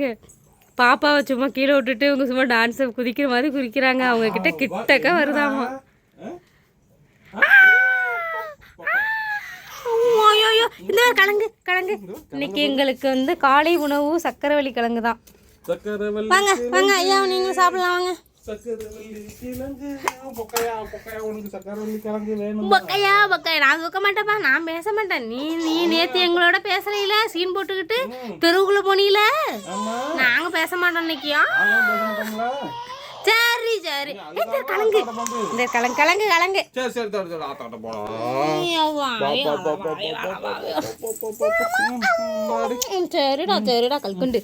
பாருங்க. பாப்பாவை சும்மா கீழே விட்டுட்டு இவங்க சும்மா டான்ஸை குதிக்கிற மாதிரி குதிக்கிறாங்க. அவங்க கிட்ட கிட்டக்க வருதாமா? இந்த மாதிரி கிழங்கு கிழங்கு இன்னைக்கு எங்களுக்கு வந்து காலை உணவு சக்கரவள்ளி கிழங்கு தான் வாங்க வாங்க ஐயா நீங்களும் சாப்பிடலாம் வாங்க. பொக்கையா பொக்கையா நான் தூக்க மாட்டேப்பா நான் பேச மாட்டேன் நீ நீ நேத்து எங்களோட பேசுறீல சீன் போட்டுக்கிட்டு தெருவுக்குள்ள போனீல நாங்க பேச மாட்டோம் இன்னைக்கியா ஆமா பேச மாட்டோங்களா சரி சரி இந்த கிழங்கு இந்த கிழங்கு கிழங்கு கிழங்கு சரி சரி தோடு தோடு ஆத்தாட்ட போலாம் ஐயவ்வா, ஐயோ, ம், சரிடா சரிடா கல்குண்டு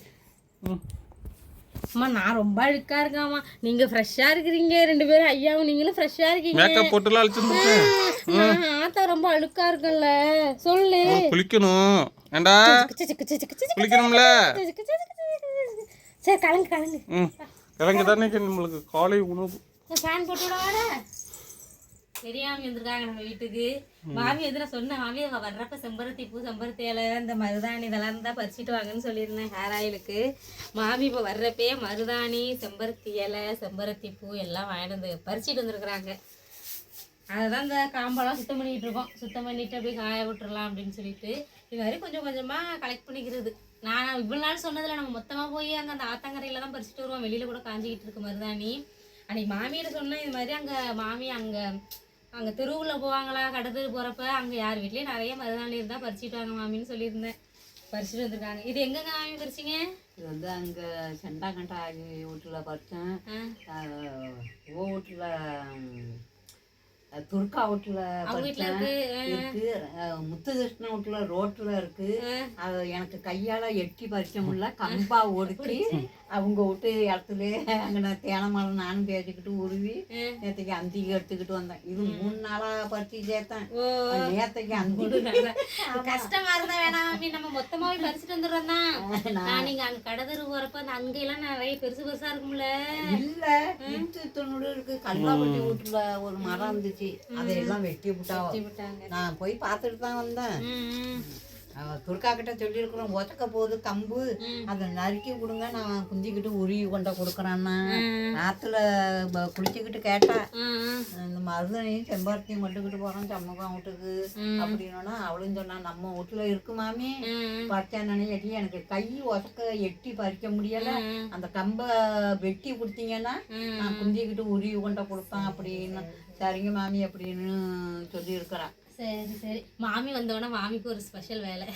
அம்மா நான் ரொம்ப அழுக்கா இருக்காம்மா. நீங்க ஃப்ரெஷ்ஷா இருக்கிறீங்க ரெண்டு பேரும் ஐயாவும் நீங்களும் ஃப்ரெஷ்ஷா இருக்கீங்க. மேக்கப் போட்டுலாம் அழிச்சிருந்துச்சு நான் ஆத்தா ரொம்ப அழுக்கா இருக்கேன்ல. சொல்லு. குளிக்கணும். ஏண்டா? குளிக்கணும்ல. சரி கலங்கு கலங்கு. ம் கிழங்கு தானே நம்மளுக்கு காலை உணவு. ஃபேன் போட்டு விட தெரியாம வந்திருக்காங்க நம்ம வீட்டுக்கு. மாமி எதுல சொன்ன சொன்னேன் மாமி அவ வர்றப்ப செம்பருத்தி பூ செம்பருத்தி இலை இந்த மருதாணி இதெல்லாம் இருந்தா பறிச்சிட்டு வாங்கன்னு சொல்லியிருந்தேன் ஹேர் ஆயிலுக்கு மாமி இப்போ வர்றப்பே மருதாணி செம்பருத்தி இலை செம்பருத்தி பூ எல்லாம் வாங்கிட்டு வந்து பறிச்சிட்டு வந்திருக்கிறாங்க. அதுதான் இந்த காம்பெல்லாம் சுத்தம் பண்ணிட்டு இருக்கோம். சுத்தம் பண்ணிட்டு அப்படியே காய விட்டுறலாம் அப்படின்னு சொல்லிட்டு. இது மாதிரி கொஞ்சம் கொஞ்சமா கலெக்ட் பண்ணிக்கிறது. நான் இவ்வளவு நாள் சொன்னதுல நம்ம மொத்தமா போய் அங்க அந்த ஆத்தங்கரையில தான் பறிச்சுட்டு வருவோம். வெளியில கூட காஞ்சிக்கிட்டு இருக்கு மருதாணி. அன்னைக்கு மாமியிட்ட சொன்னேன் இது மாதிரி அங்க மாமி அங்க அங்க தெருவுல போவாங்களா? கடை தெரு போறப்ப அங்க யார் வீட்லயும் நிறைய மருதாணி இருந்தா பறிச்சுட்டு வாங்க மாமின்னு சொல்லியிருந்தேன். பறிச்சுட்டு வந்திருக்காங்க. இது எங்கங்க மாமி பறிச்சிங்க? இது வந்து அங்கே செண்டாங்கண்டா வீட்டில் பறித்தேன். ஓ வீட்டில் துர்கா வீட்டில் இருக்கு. முத்துகிருஷ்ணன் வீட்டில் ரோட்டில் இருக்கு. அது எனக்கு கையால் எட்டி பறிக்க முடியல. கம்பா ஒடுக்கி அவங்க விட்டு இடத்துல அங்கே நான் தேனமரம் நானும் பேசிக்கிட்டு உருவி நேற்றுக்கு அந்திக்கு எடுத்துக்கிட்டு வந்தேன். இது மூணு நாளாக பறிச்சு சேர்த்தேன். நேற்றுக்கு அந்தி. கஷ்டமா இருந்தா வேணாம் மாமி நம்ம மொத்தமாவே பறிச்சுட்டு வந்துடுறோம் தான் நான் நீங்க அங்க கடை தெரு போறப்ப அந்த அங்க எல்லாம் நிறைய பெருசு பெருசா இருக்கும்ல. இல்ல இத்து தொண்ணூறு இருக்கு. கல்லாப்பட்டி வீட்டுல ஒரு மரம் இருந்துச்சு. அதையெல்லாம் வெட்டி விட்டா நான் போய் பார்த்துட்டு தான் வந்தேன். துர்கா கிட்ட சொல்லியிருக்கிறோம் ஒத்தக்க போகுது கம்பு. அதை நறுக்கி கொடுங்க நான் குந்திக்கிட்டு உருவி கொண்ட கொடுக்குறேன்னா. ப- குளிச்சுக்கிட்டு கேட்டா. இந்த மருதனையும் செம்பருத்தியும் மட்டுக்கிட்டு போறோம் சம்மகம் வீட்டுக்கு. அப்படின்னா அவளும் சொன்னா நம்ம வீட்டுல இருக்கு மாமி. ம். பறிச்சானே எட்டி எனக்கு கை ஒசக்க எட்டி பறிக்க முடியல. அந்த கம்பை வெட்டி கொடுத்தீங்கன்னா. நான் குந்திக்கிட்டு உருவி கொண்ட கொடுப்பேன். அப்படின்னு சரிங்க மாமி அப்படின்னு சொல்லி இருக்கிறேன் சரி சரி. மாமி வந்தோடனே மாமிக்கு ஒரு ஸ்பெஷல் வேலை.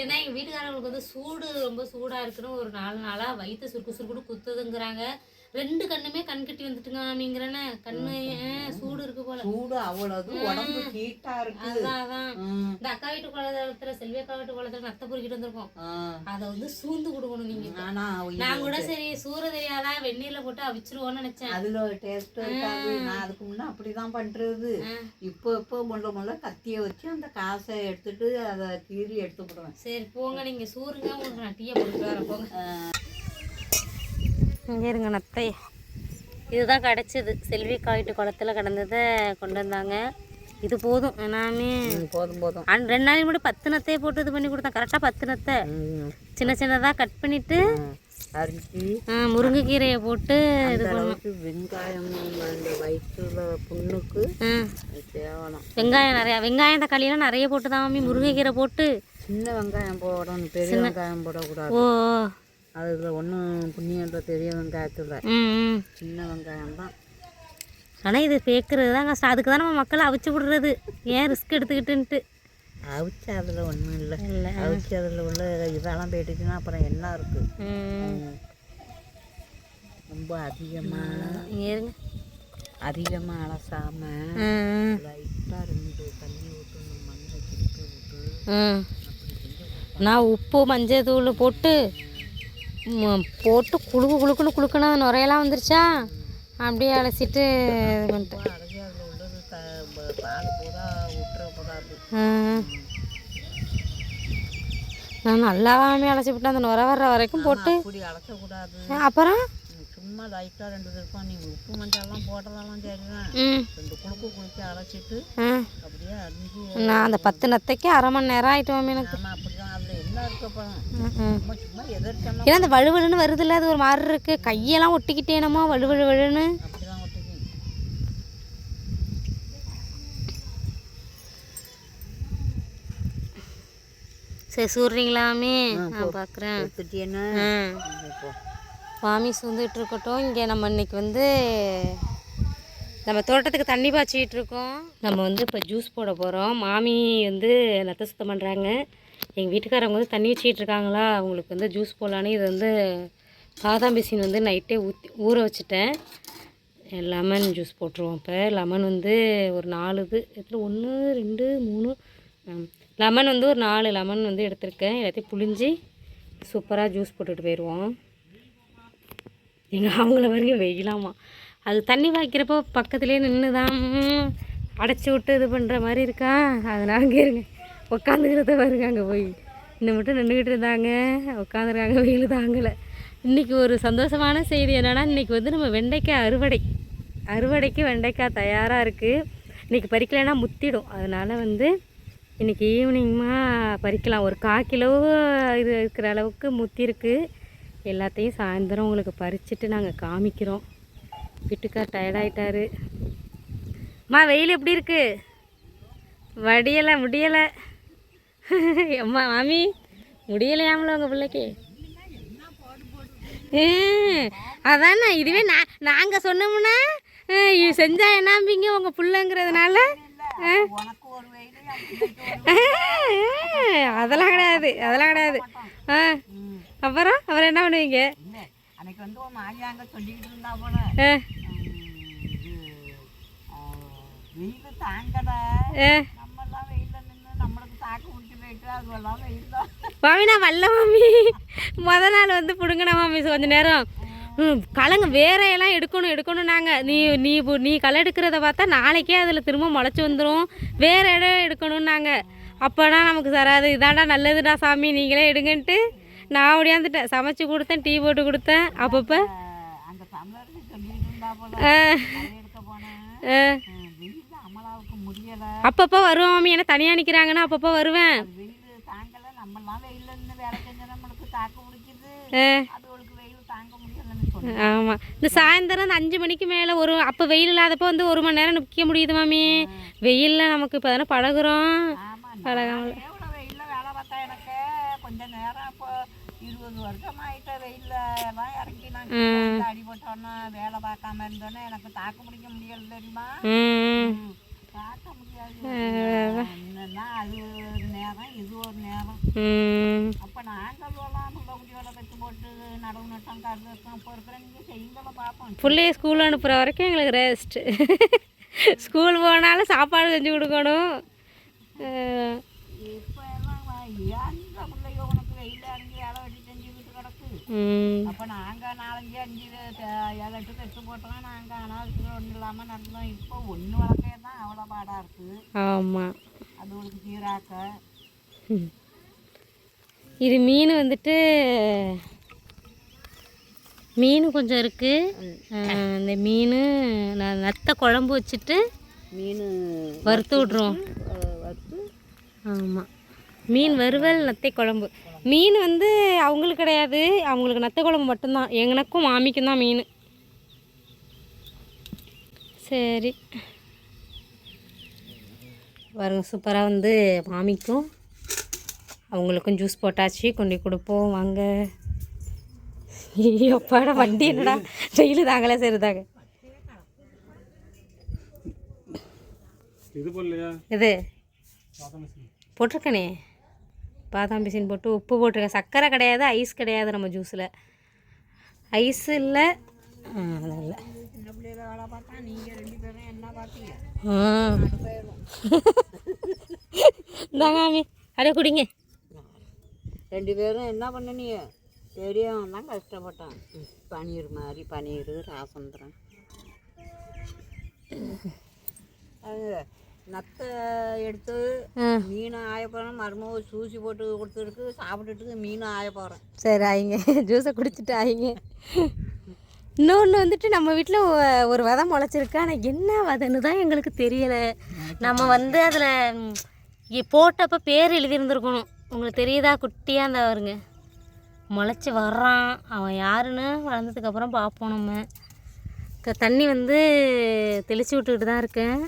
ஏன்னா எங்கள் வீட்டுக்காரங்களுக்கு வந்து சூடு ரொம்ப சூடாக இருக்குன்னு ஒரு நாலு நாளாக வயிற்று சுருக்கு சுருக்குன்னு குத்துதுங்கிறாங்க. ரெண்டு கண்ணுமே கண் கட்டி வந்துட்டுங்க மாமிங்கிறேன்னு கண்ணு சூடு இருக்கு போல. சூடு அவ்வளவு உடம்பு ஹீட்டா இருக்கு. அதான். இந்த அக்கா வீட்டு குளத்துல செல்வி அக்கா வீட்டு குளத்துல நத்த பொறுக்கிட்டு வந்திருக்கோம். அதை வந்து சூந்து கொடுக்கணும் நீங்க. நான் கூட சரி சூற தெரியாதா வெந்நீர்ல போட்டு அவிச்சிருவோம்னு நினைச்சேன். அதுல டேஸ்ட் இருக்காது. நான் அதுக்கு முன்ன அப்படிதான் பண்றது. இப்போ இப்போ முள்ள முள்ள கத்திய வச்சு அந்த காசை எடுத்துட்டு அதை கீறி எடுத்து விடுவேன் சரி போங்க நீங்க சூருங்க உங்களுக்கு நான் டீயை போட்டு வரேன் போங்க. இங்கே இருங்க நத்தை இதுதான் கிடச்சிது. செல்வி காயிட்டு குளத்துல கிடந்ததை கொண்டு வந்தாங்க. இது போதும். எல்லாமே போதும் போதும். அன் ரெண்டு நாளைக்கு முன்னாடி பத்து நத்தையை போட்டு இது பண்ணி கொடுத்தேன். கரெக்டாக பத்து நத்தை. சின்ன சின்னதாக கட் பண்ணிட்டு அரிசி. முருங்கைக்கீரையை போட்டு இது அளவுக்கு வெங்காயம் அந்த வயிற்றுல புண்ணுக்கு தேவலாம் வெங்காயம் நிறையா வெங்காயம் தக்காளியெல்லாம் நிறைய போட்டு தான் மாமி. முருங்கைக்கீரை போட்டு. சின்ன வெங்காயம் போடணும். பெரிய வெங்காயம் போடக்கூடாது. ஓ. அதுல ஒன்றும் புண்ணியன்ற பெரிய வெங்காயத்தில் சின்ன வெங்காயம் தான். ஆனால் இது பேக்கிறது தான் கஷ்டம் அதுக்கு தான் நம்ம மக்களை அவிச்சு விடுறது. ஏன் ரிஸ்க் எடுத்துக்கிட்டுன்ட்டு. அவிச்சு அதில் ஒன்றும் இல்லை. இல்லை. அவிச்சு அதில் உள்ள இதெல்லாம் போயிட்டுச்சுன்னா அப்புறம் என்ன இருக்கு? ம். ரொம்ப அதிகமாக இருங்க அதிகமாக அலசாம ம் லைட்டாக ரெண்டு தண்ணி ஊற்று மண்ணை திருப்பி விட்டு நான் உப்பு மஞ்சள் தூள் போட்டு போட்டு குழுக்கு குழுக்குன்னு குழுக்குனா நுரையெல்லாம் வந்துருச்சா? அப்படியே அலசிட்டு இது பண்ணிட்டேன் அரைச்சி அதில் உள்ளது த ப- பால் பூரா விட்டுறக்கூடாது ம். நான் நல்லா வாமி அலசி விட்டேன் அந்த நுரை வர்ற வரைக்கும் போட்டு. அப்புறம்? சும்மா லைட்டாக ரெண்டு திருப்பம் நீங்கள் உப்பு மஞ்சள்லாம் போடுறதெல்லாம் சரிதான். ரெண்டு குழுக்கு குளிச்சு அரைச்சிட்டு அப்படியே அரிஞ்சு நான் அந்த பத்து நத்தைக்கு அரை மணி நேரம் ஆயிட்டு மாமி எனக்கு. ஏன்னா அந்த வழுவழுன்னு வருதுல்ல அது ஒரு மாதிரி இருக்கு. கையெல்லாம் ஒட்டிக்கிட்டேனமா அப்படிதான் ஒட்டிக்கும் சரி சூடுறீங்களாமே? நான் பார்க்குறேன் மாமி சுந்துட்டு இருக்கட்டும். இங்கே நம்ம இன்னைக்கு வந்து நம்ம தோட்டத்துக்கு தண்ணி பாய்ச்சிக்கிட்டு இருக்கோம். நம்ம வந்து இப்போ ஜூஸ் போட போகிறோம் மாமி வந்து நத்த சுத்தம் பண்ணுறாங்க எங்கள் வீட்டுக்காரவங்க வந்து தண்ணி வச்சுக்கிட்டு இருக்காங்களா? அவங்களுக்கு வந்து ஜூஸ் போடலான்னு இது வந்து பாதாம் பிசின் வந்து நைட்டே ஊற்றி ஊற வச்சுட்டேன். லெமன் ஜூஸ் போட்டுருவோம் இப்போ. லெமன் வந்து ஒரு நாலு இது எத்தனை ஒன்று ரெண்டு மூணு லெமன் வந்து ஒரு நாலு லெமன் வந்து எடுத்திருக்கேன். எல்லாத்தையும் புளிஞ்சு சூப்பராக ஜூஸ் போட்டுட்டு போயிடுவோம் எங்கள் அவங்கள வரைக்கும் வெயிலாமா. அது தண்ணி வாய்க்கிறப்போ பக்கத்துலேயே நின்று தான் அடைச்சி விட்டு இது பண்ணுற மாதிரி இருக்கா? அதனால் அங்கே உட்காந்துக்கிறத பாருங்க அங்கே போய். இன்னும் மட்டும் நின்றுக்கிட்டு இருந்தாங்க. உட்காந்துருக்காங்க வெயில் தாங்கலை. இன்றைக்கி ஒரு சந்தோஷமான செய்தி என்னென்னா இன்றைக்கி வந்து நம்ம வெண்டைக்காய் அறுவடை. அறுவடைக்கு வெண்டைக்காய் தயாராக இருக்குது இன்றைக்கி பறிக்கலைன்னா முத்திடும். அதனால் வந்து இன்றைக்கி ஈவினிங்மாக பறிக்கலாம். ஒரு கால் கிலோ இது இருக்கிற அளவுக்கு முத்திருக்கு எல்லாத்தையும் சாயந்தரம் உங்களுக்கு பறிச்சுட்டு நாங்கள் காமிக்கிறோம். வீட்டுக்கார் டயர்டாயிட்டாரு அம்மா வெயில் எப்படி இருக்குது வடியலை முடியலை? அம்மா மாமி முடியலையாமல உங்கள் பிள்ளைக்கு? ஏ, அதானே இதுவே நான் நாங்கள் சொன்னோம்னா இது செஞ்சா என்னாம்பிங்க உங்கள் பிள்ளைங்கிறதுனால? அதெல்லாம் கிடையாது அதெல்லாம் கிடையாது. ஆ அப்புறம் அப்புறம் என்ன பண்ணுவீங்க? அன்னைக்கு வந்து உன் மாமியாங்க சொல்லிக்கிட்டு இருந்தா போல வெயில் ஆ நம்மெல்லாம் வெயில்ல நின்று நம்மளுக்கு தாக்கு முடிச்சு போயிட்டு அதுவெல்லாம் வெயில் தான் மாமி நான் வரல மாமி. முத நாள் வந்து பிடுங்கின மாமி கொஞ்ச நேரம். கலங்க வேற எல்லாம் எடுக்கணும் எடுக்கணும் நாங்கள் நீ நீ நீ களை எடுக்கிறத பார்த்தா நாளைக்கே அதில் திரும்ப முளைச்சி வந்துடும் வேற இடம் எடுக்கணும் நாங்கள் அப்போனா நமக்கு தராது இதாண்டா நல்லதுடா சாமி நீங்களே எடுங்கன்ட்டு நான் ஓடியாந்துட்டேன். சமைச்சு கொடுத்தேன் டீ போட்டு கொடுத்தேன். அப்பப்போ. அப்பப்போ வருவேன் மாமி. ஏன்னா தனியாக நிற்கிறாங்கன்னா அப்பப்போ வருவேன் அது வெயில் தாங்கல நம்மெல்லாம் வெயில்ல நின்று வேலை செஞ்சா நம்மளுக்கு தாக்கு முடிக்குது ஆ அதுகளுக்கு வெயில் தாங்க முடியலன்னு சொன்னேன் ஆமாம் இந்த சாயந்தரம் அந்த அஞ்சு மணிக்கு மேலே ஒரு அப்போ வெயில் இல்லாதப்போ வந்து ஒரு மணி நேரம் நிற்க முடியுது மாமி. வெயிலில் நமக்கு இப்போ தானே பழகுறோம். இப்போ இருபது வருஷம் ஆயிட்ட வெயில்ல. எல்லாம் இறங்கி நான் அடி போட்டோன்னா வேலை பார்க்காம இருந்தோன்னே எனக்கு தாக்கு முடிக்க முடியல தெரியுமா? பிள்ளைய ஸ்கூல் அனுப்புகிற வரைக்கும் எங்களுக்கு ரெஸ்ட்டு ஸ்கூல் போனாலும் சாப்பாடு செஞ்சு கொடுக்கணும் அஹ், இப்போ எல்லாம் ஏன்ற பிள்ளைங்க உனக்கு வெயில இறங்கி வேலை வெட்டி செஞ்சுக்கிட்டு கிடக்கு ம் அப்போ நாங்கள் நாலஞ்சு அஞ்சு ஏழு எட்டு கட்டு போட்டோம். நாங்கள் அனாவசியம் ஒன்றும் இல்லாமல் நடந்தோம். இப்போ ஒன்று வளர்க்கே தான் அவ்வளோ பாடாக இருக்குது ஆமாம் அது உங்களுக்கு சீராக்க. இது மீன் வந்துட்டு மீன் கொஞ்சம் இருக்குது இந்த மீன் நான் நத்த குழம்பு வச்சுட்டு மீன் வறுத்து விட்ருவோம். வறுத்து ஆமாம் மீன் வறுவல் நத்தை குழம்பு. மீன் வந்து அவங்களுக்கு கிடையாது. அவங்களுக்கு நத்தை குழம்பு மட்டும்தான். எங்கனக்கும் மாமிக்கும் தான் மீன். சரி. பாருங்க சூப்பராக வந்து மாமிக்கும் அவங்களுக்கும் ஜூஸ் போட்டாச்சு. கொண்டு கொடுப்போம். வாங்க. எப்பாடா வண்டி என்னடா? வெயில் தாங்களே சரிதாங்க இது போடலையா? இது. போட்டிருக்கனே. பாதாம் பிசின் போட்டு உப்பு போட்டிருக்கேன். சர்க்கரை கிடையாது ஐஸ் கிடையாது நம்ம ஜூஸில் ஐஸ் இல்லை. அதெல்லாம் இல்லை. சின்ன பிள்ளையில வேலை பார்த்தா நீங்கள் ரெண்டு பேரும் என்ன பார்த்தீங்க? ஆ. இந்தாங்க மாமி அப்படியே குடிங்க. ரெண்டு பேரும் என்ன பண்ணனீங்க? தெரியும் தான் கஷ்டப்பட்டான். பனீர் மாதிரி பனீர் ராசந்திரம். அது நத்தை எடுத்து மீன் ஆய போகிறேன் மருமக சூசி போட்டு கொடுத்துருக்கு. சாப்பிட்டுட்டு மீன் ஆய போகிறேன் சரி ஆயிங்க. ஜூஸை குடிச்சிட்டு ஆயிங்க. இன்னொன்று வந்துட்டு நம்ம வீட்டில் ஒரு விதை முளைச்சிருக்கு. ஆனால் என்ன விதைன்னு தான் எங்களுக்கு தெரியலை. நம்ம வந்து அதில் போட்டப்போ பேர் எழுதியிருந்துருக்கணும். உங்களுக்கு தெரியுதா? குட்டியாக இருந்தா வருங்க முளைச்சி வர்றான். அவன் யாருன்னு வளர்ந்ததுக்கப்புறம் பார்ப்போம் நம்ம. தண்ணி வந்து தெளித்து விட்டுக்கிட்டு தான் இருக்கேன்.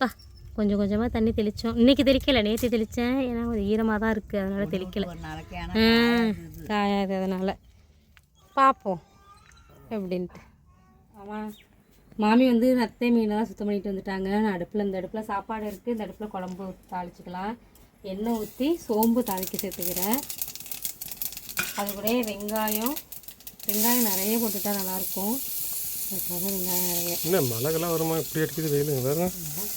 பா கொஞ்சம் கொஞ்சமாக தண்ணி தெளித்தோம் இன்றைக்கி தெளிக்கலை நேற்று தெளித்தேன் ஏன்னா கொஞ்சம் ஈரமாக தான் இருக்குது அதனால் தெளிக்கலை. காயாது அதனால். பார்ப்போம் எப்படின்ட்டு ஆமாம் மாமி வந்து நத்தை மீனெல்லாம் சுத்தம் பண்ணிட்டு வந்துட்டாங்க. நான் அடுப்பில் இந்த அடுப்பில் சாப்பாடு இருக்குது இந்த அடுப்பில் குழம்பு தாளிச்சிக்கலாம். எண்ணெய் ஊற்றி சோம்பு தாளிக்க சேர்த்துக்கிறேன். அது கூட வெங்காயம். வெங்காயம் நிறைய போட்டுட்டா நல்லாயிருக்கும் என்ன மழைக்கெல்லாம் வருமா? இப்படி அடிக்குது வெயிலுங்க வேறு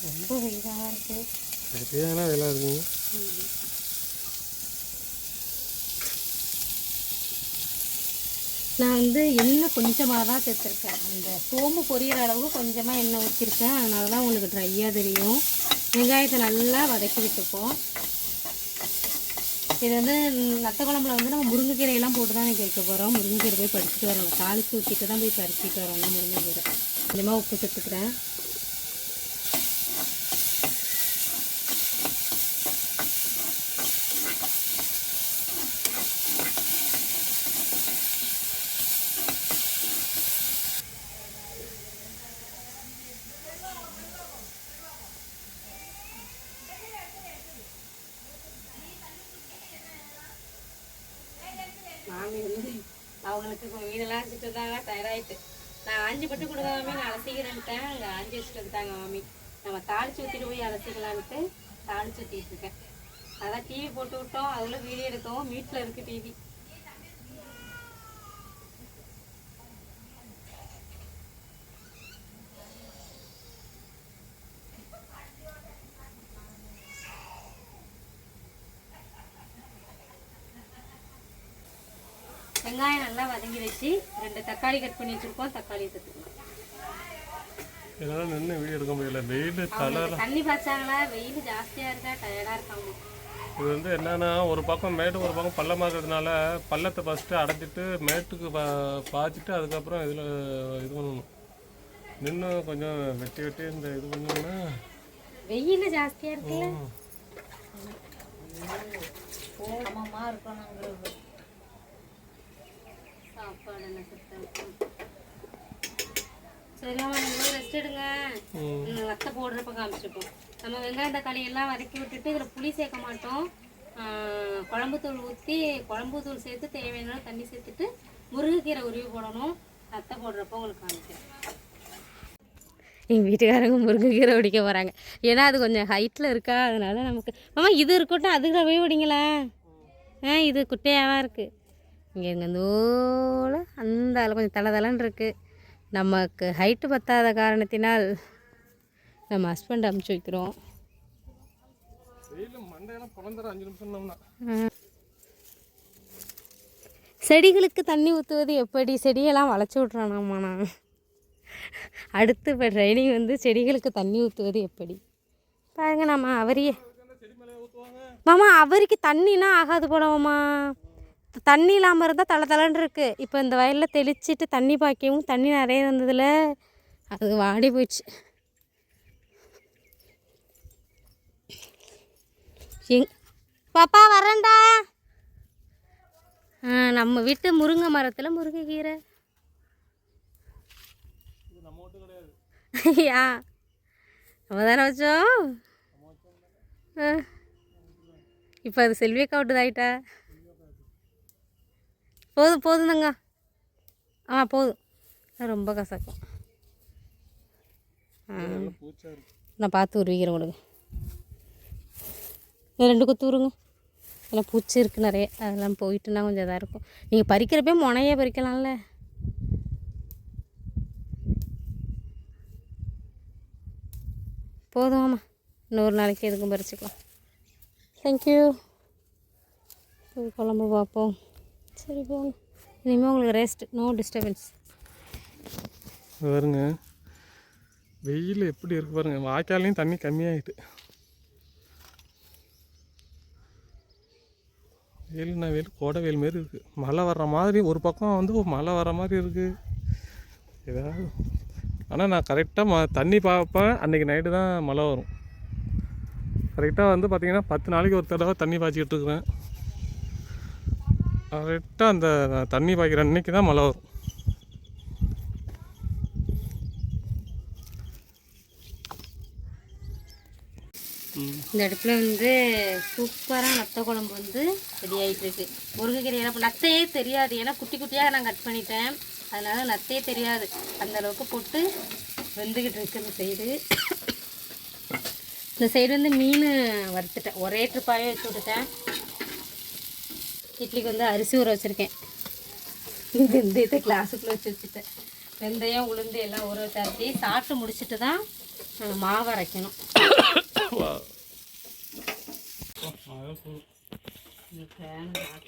ரொம்ப வெயிலாக இருக்குது சரியான வெயிலாக இருக்குங்க. நான் வந்து எண்ணெய் கொஞ்சமாக தான் சேர்த்துருக்கேன். அந்த சோம்பு பொரியிற அளவுக்கு கொஞ்சமாக எண்ணெய் ஊற்றிருக்கேன் அதனால தான் உங்களுக்கு ட்ரையாக தெரியும். வெங்காயத்தை நல்லா வதக்கி விட்டுப்போம். இது வந்து நத்த குழம்புல வந்து நம்ம முருங்கைக்கீரையெல்லாம் போட்டு தான் கேட்க போகிறோம் முருங்கைக்கீரை போய் பறிச்சுட்டு வரணும். தாளித்து ஊற்றிட்டு தான் போய் பறிச்சுட்டு வரணும் முருங்கைக்கீரை. கொஞ்சமாக உப்பு சேர்த்துக்கிறேன் மாமி வந்து அவங்களுக்கு இப்போ மீனெல்லாம் வச்சுட்டு நான் அஞ்சு பட்டு கொடுக்காம நான் அலசிக்கிறேன்ட்டேன் அங்கே ஆஞ்சி வச்சுட்டு வந்துட்டாங்க மாமி. நம்ம தாளிச்சு ஊற்றிட்டு போய் அலசிக்கலான்ட்டு தாளிச்சு ஊற்றிட்டு இருக்கேன். அதான் டிவி போட்டு விட்டோம் அதில் வீடியோ எடுக்கவும் வீட்டில் இருக்குது டிவி வெங்காயம் நல்லா வதங்கி வச்சு ரெண்டு தக்காளி கட் பண்ணி வச்சுருக்கோம் தக்காளி சேர்த்துக்கலாம் என்னால் நின்று வீடியோ எடுக்க முடியல வெயில் தலை தண்ணி பாய்ச்சாங்களா வெயில் ஜாஸ்தியாக இருக்கா டயர்டாக இருக்காங்க இது வந்து என்னன்னா ஒரு பக்கம் மேடு ஒரு பக்கம் பள்ளமாக இருக்கிறதுனால பள்ளத்தை ஃபஸ்ட்டு அடைச்சிட்டு மேட்டுக்கு பா பாய்ச்சிட்டு அதுக்கப்புறம் இதில் இது பண்ணணும் நின்று கொஞ்சம் வெட்டி வெட்டி இந்த இது பண்ணிங்கன்னா வெயில் ஜாஸ்தியாக இருக்குல்ல கோபமாக இருக்கணுங்கிறது சாப்பாடு என்ன சுத்தம் சரி ஆமா நீங்கள் ரெஸ்ட் எடுங்க. ம். இன்னும் வத்த போடுறப்ப காமிச்சிருப்போம். நம்ம வெங்காயம் தக்காளி எல்லாம் வதக்கி விட்டுட்டு இதில் புளி சேர்க்க மாட்டோம். குழம்பு தூள் ஊற்றி குழம்பு தூள் சேர்த்து தேவையான தண்ணி சேர்த்துட்டு முருங்கைக்கீரை உருவி போடணும். வத்த போடுறப்ப உங்களுக்கு காமிக்கிறேன். எங்கள் வீட்டுக்காரங்க முருங்கைக்கீரை பிடிக்க போகிறாங்க ஏன்னா அது கொஞ்சம் ஹைட்டில் இருக்கா அதனால நமக்கு மாமா இது இருக்கட்டும் அதுக்குள்ள போய் விடிங்களேன் ஆ இது குட்டையாக இருக்குது இங்கே இருங்க நூல அந்த அதில் கொஞ்சம் தலை தலைன்னு இருக்குது நமக்கு ஹைட்டு பத்தாத காரணத்தினால் நம்ம ஹஸ்பண்ட் அமுச்சு வைக்கிறோம். செடிகளுக்கு தண்ணி ஊற்றுவது எப்படி? செடியெல்லாம் வளைச்சி விட்றானாம்மா நான் அடுத்து இப்போ ட்ரைனிங் வந்து செடிகளுக்கு தண்ணி ஊற்றுவது எப்படி? பாருங்க நம்ம அவரையே மாமா அவருக்கு தண்ணினா ஆகாது போலவாம்மா தண்ணி இல்லாமல் இருந்தால் தலை தலைன்னு இருக்குது இப்போ இந்த வயலில் தெளிச்சிட்டு தண்ணி பாய்க்கவும் தண்ணி நிறைய இருந்ததில் அது வாடி போயிடுச்சு. எங் பாப்பா வரேன்டா நம்ம வீட்டு முருங்கை மரத்தில் முருங்கைக்கீரை யா நம்ம தானே வச்சோம்? ஆ. இப்போ அது செல்வி அக்கா விட்டுதாயிட்டா? போதும் போதும் ஆ போதும் ரொம்ப கசக்கும். நான் பார்த்து உருவிக்கிறேன் கொடுங்க ரெண்டு குத்து உருங்க. எல்லாம் பூச்சி இருக்குது நிறைய. அதெல்லாம் போயிட்டுனா கொஞ்சம் இதாக இருக்கும். நீங்கள் பறிக்கிறப்பே முனையே பறிக்கலாம்ல. போதும் ஆமாம் இன்னொரு நாளைக்கு எதுக்கும் பறிச்சுக்கலாம். தேங்க்யூ குழம்பு பார்ப்போம். சரி போங்க. இனிமேல் உங்களுக்கு ரெஸ்ட் நோ டிஸ்டர்பன்ஸ் பாருங்க. வெயில் எப்படி இருக்கு பாருங்க. வாய்க்காலையும் தண்ணி கம்மியாயிட்டு. வெயில்னா வெயில்? கோடை வெயில் மாரி இருக்குது மழை வர்ற மாதிரி ஒரு பக்கம் வந்து மழை வர்ற மாதிரி இருக்குது ஏதாவது. ஆனால் நான் கரெக்டாக ம தண்ணி பார்ப்பேன் அன்றைக்கி நைட்டு தான் மழை வரும். கரெக்டாக வந்து பார்த்தீங்கன்னா பத்து நாளைக்கு ஒரு தடவை தண்ணி பாய்ச்சிக்கிட்டு இருக்கிறேன். கரெக்டாக அந்த தண்ணி பாய்க்கிற அன்னைக்கு தான் மழை வரும். இந்த அடுப்பில் வந்து சூப்பராக நத்த குழம்பு வந்து ரெடி ஆகிட்டுருக்கு முருங்கைக்கீரை இப்போ நத்தையே தெரியாது. ஏன்னா குட்டி குட்டியாக நான் கட் பண்ணிட்டேன். அதனால் நத்தையே தெரியாது. அந்த அளவுக்கு போட்டு வெந்துக்கிட்டு இருக்கு இந்த சைடு இந்த சைடு வந்து மீன் வறுத்துட்டேன். ஒரே ட்ரிப்பாகவே வச்சு விட்டுட்டேன். இட்லிக்கு வந்து அரிசி ஊற வச்சுருக்கேன். இந்த இதை கிளாஸுக்குள்ளே வச்சு வச்சுட்டேன் வெந்தயம் உளுந்து எல்லாம் ஊற வச்சாச்சு சாப்பிட்டு முடிச்சுட்டு தான் மாவு அரைக்கணும்.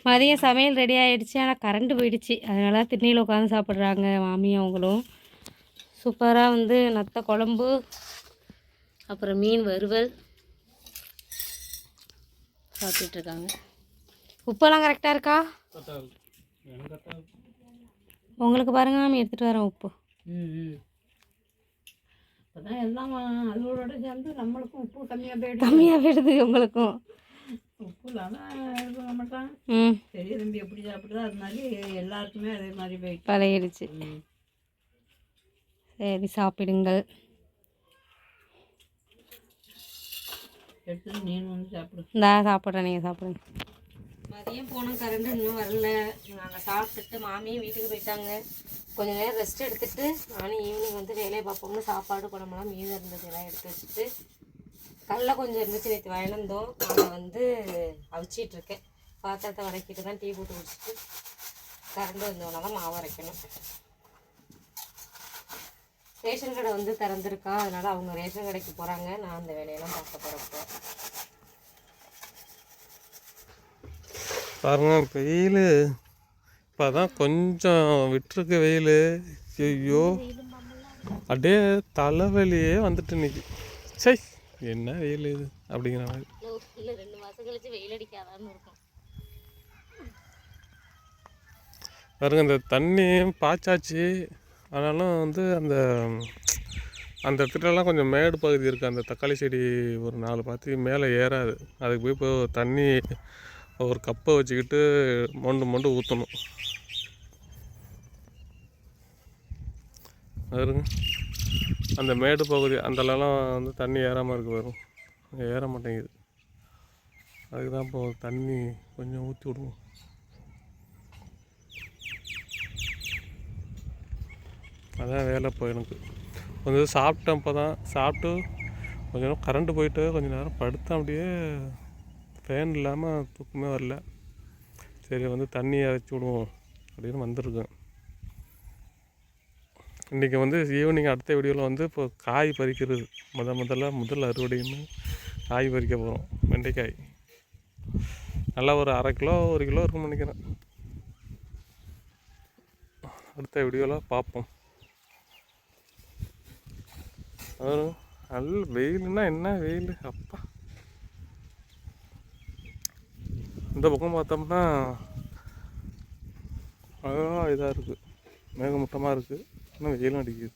மதியம் சமையல் ரெடி ஆகிடுச்சு ஆனால் கரண்ட் போயிடுச்சு. அதனால திண்ணியில் உட்காந்து சாப்பிட்றாங்க மாமி அவங்களும். சூப்பராக வந்து நத்த குழம்பு அப்புறம் மீன் வறுவல் சாப்பிட்டுட்ருக்காங்க உப்பெல்லாம் கரெக்டாக இருக்கா? உங்களுக்கு பாருங்க மாமி எடுத்துகிட்டு வரேன் உப்பு. ம் ம் அப்போதான் எல்லாம் அதோட சேர்ந்து நம்மளுக்கும் உப்பு கம்மியாக போயிடும் கம்மியாக போயிடுது உங்களுக்கும். உப்பு இல்லாமல் மாட்டான் ம். பெரிய தம்பி எப்படி சாப்பிடுதோ அது மாதிரி எல்லாருக்குமே அதே மாதிரி போயிட்டு பழகிடுச்சு. சரி சாப்பிடுங்கள். எடுத்து நீனும் வந்து சாப்பிடு. இந்தா சாப்பிட்றேன் நீங்கள் சாப்பிடுங்க. ஏன் போனோம் கரண்ட் இன்னும் வரல. நாங்கள் சாப்பிட்டுட்டு மாமியும் வீட்டுக்கு போயிட்டாங்க. கொஞ்சம் நேரம் ரெஸ்ட் எடுத்துட்டு நானும் ஈவினிங் வந்து வேலையை பார்ப்போம்னு சாப்பாடு குழம்புலாம் மீதம் இருந்தது எல்லாம் எடுத்து வச்சுட்டு கடல கொஞ்சம் இருந்துச்சு நேற்று வயலந்தோம். நான் வந்து அவிச்சிட்டு இருக்கேன். பாத்திரத்தை வதக்கிட்டு தான் டீ போட்டு குடிச்சிட்டு கரண்ட் வந்தோடனே தான் மாவு அரைக்கணும். ரேஷன் கடை வந்து திறந்துருக்கா. அதனால அவங்க ரேஷன் கடைக்கு போகிறாங்க நான் அந்த வேலையெல்லாம் பார்க்க போகிறப்போ பாருங்க வெயில். இப்போ தான் கொஞ்சம் விட்டுருக்கு வெயில். ஐயோ அப்படியே தலைவலியே வந்துட்டு இன்னைக்கு. சை என்ன வெயில் இது? அப்படிங்கிற மாதிரி. பாருங்க இந்த தண்ணி பாய்ச்சாச்சு. ஆனாலும் வந்து அந்த அந்த இடத்துலலாம் கொஞ்சம் மேடு பகுதி இருக்குது அந்த தக்காளி செடி ஒரு நாலு பாத்தி மேலே ஏறாது. அதுக்கு போய் இப்போ தண்ணி ஒரு கப்பை வச்சுக்கிட்டு மொண்டு மொண்டு ஊற்றணும் பாருங்க. அந்த மேடு பகுதி அந்தலலாம் வந்து தண்ணி ஏறாமல் இருக்கு வரும் ஏற மாட்டேங்குது. அதுக்கு தான் இப்போ தண்ணி கொஞ்சம் ஊற்றி விடுவோம். அதான் வேலை இப்போ எனக்கு. கொஞ்சம் சாப்பிட்டேன் இப்போ தான் சாப்பிட்டு கொஞ்ச நேரம் கரண்ட்டு போயிட்டு கொஞ்சம் நேரம் படுத்தேன் அப்படியே ஃபேன் இல்லாமல் தூக்கமே வரல. சரி வந்து தண்ணி அரைச்சி விடுவோம் அப்படின்னு வந்திருக்கேன். இன்றைக்கி வந்து ஈவினிங் அடுத்த வீடியோவில் வந்து இப்போ காய் பறிக்கிறது. முத முதல்ல முதல் அறுவடைன்னு காய் பறிக்க போகிறோம் வெண்டைக்காய். நல்லா ஒரு அரை கிலோ ஒரு கிலோ இருக்கும்னு நினைக்கிறேன். அடுத்த வீடியோவில் பார்ப்போம். வரும் நல்ல வெயிலுன்னா என்ன வெயில்? அப் இந்த பக்கம் பார்த்தோம்னா அழகாக இதாக இருக்குது மேகமூட்டமாக இருக்குது இன்னும் வெயிலும் அடிக்குது.